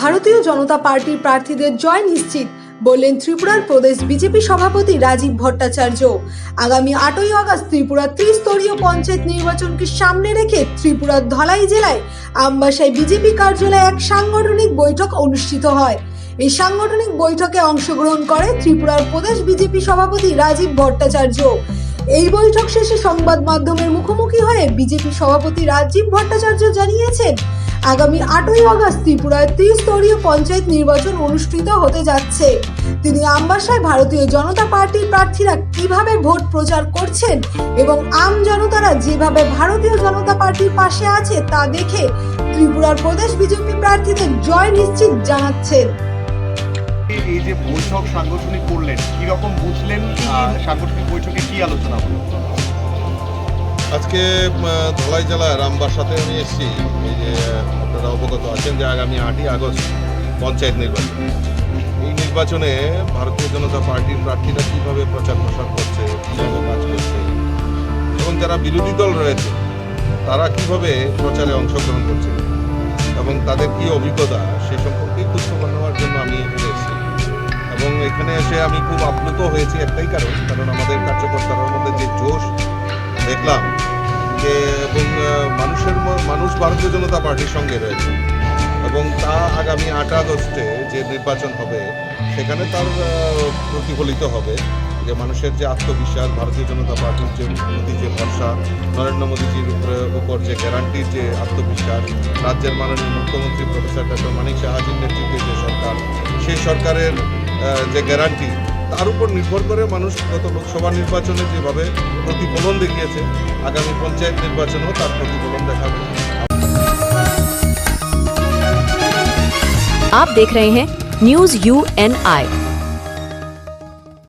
ভারতীয় জনতা পার্টির প্রার্থীদের জয় নিশ্চিত বললেন ত্রিপুরার প্রদেশ বিজেপি সভাপতি রাজীব ভট্টাচার্য। আগামী আটই আগস্ট ত্রিপুরার ত্রিস্তরীয় পঞ্চায়েত নির্বাচনকে সামনে রেখে ত্রিপুরার ধলাই জেলায় আমবাসায় বিজেপি কার্যালয়ে এক সাংগঠনিক বৈঠক অনুষ্ঠিত হয়। এই সাংগঠনিক বৈঠকে অংশগ্রহণ করে ত্রিপুরার প্রদেশ বিজেপি সভাপতি রাজীব ভট্টাচার্য। এই বৈঠক শেষে সংবাদ মাধ্যমের মুখোমুখি হয়ে বিজেপি সভাপতি রাজীব ভট্টাচার্য জানিয়েছেন, আগামী আটই আগস্ট ত্রিপুরায় ত্রিস্তরীয় পঞ্চায়েত নির্বাচন অনুষ্ঠিত হতে যাচ্ছে। তিনি আমবাসায় ভারতীয় জনতা পার্টির প্রার্থীরা কীভাবে ভোট প্রচার করছেন এবং আম জনতারা যেভাবে ভারতীয় জনতা পার্টির পাশে আছে তা দেখে ত্রিপুরার প্রদেশ বিজেপি প্রার্থীদের জয় নিশ্চিত জানাচ্ছেন। এই যে বৈঠক সাংগঠনিক করলেন, কীরকম বুঝলেন সাংগঠনিক বৈঠকে কি আলোচনা হলো? আজকে ধলাই জেলার রামবাসাতে আমি এসেছি। এই যে, আপনারা অবগত আছেন যে আগামী আটই আগস্ট পঞ্চায়েত নির্বাচন। এই নির্বাচনে ভারতীয় জনতা পার্টির প্রার্থীরা কীভাবে প্রচার প্রসার করছে, কীভাবে কাজ করছে, এবং যারা বিরোধী দল রয়েছে, তারা কীভাবে প্রচারে অংশগ্রহণ করছে, এবং তাদের কি অভিজ্ঞতা, সে সম্পর্কে খোঁজখবর নেওয়ার জন্য আমি এখানে এসেছি। এখানে এসে আমি খুব আপ্লুত হয়েছি একটাই কারণ কারণ আমাদের কার্যকর্তার মধ্যে যে জোশ দেখলাম যে এবং মানুষের মানুষ ভারতীয় জনতা পার্টির সঙ্গে রয়েছে এবং তা আগামী আট আগস্টে যে নির্বাচন হবে, সেখানে তার প্রতিফলিত হবে যে মানুষের যে আত্মবিশ্বাস, ভারতীয় জনতা পার্টির যে প্রতি যে ভরসা, নরেন্দ্র মোদীজির উপরে যে গ্যারান্টির যে আত্মবিশ্বাস, রাজ্যের মাননীয় মুখ্যমন্ত্রী প্রফেসর ডক্টর মানিক সাহাজির নেতৃত্বে যে সরকার, সেই সরকারের যে গ্যারান্টি তার উপর নির্ভর করে মানুষ গত লোকসভা নির্বাচনে যেভাবে প্রতিফলন দেখিয়েছে আগামী পঞ্চায়েত নির্বাচনেও তার প্রতিফলন দেখাবে आप देख रहे हैं न्यूज यू एन आई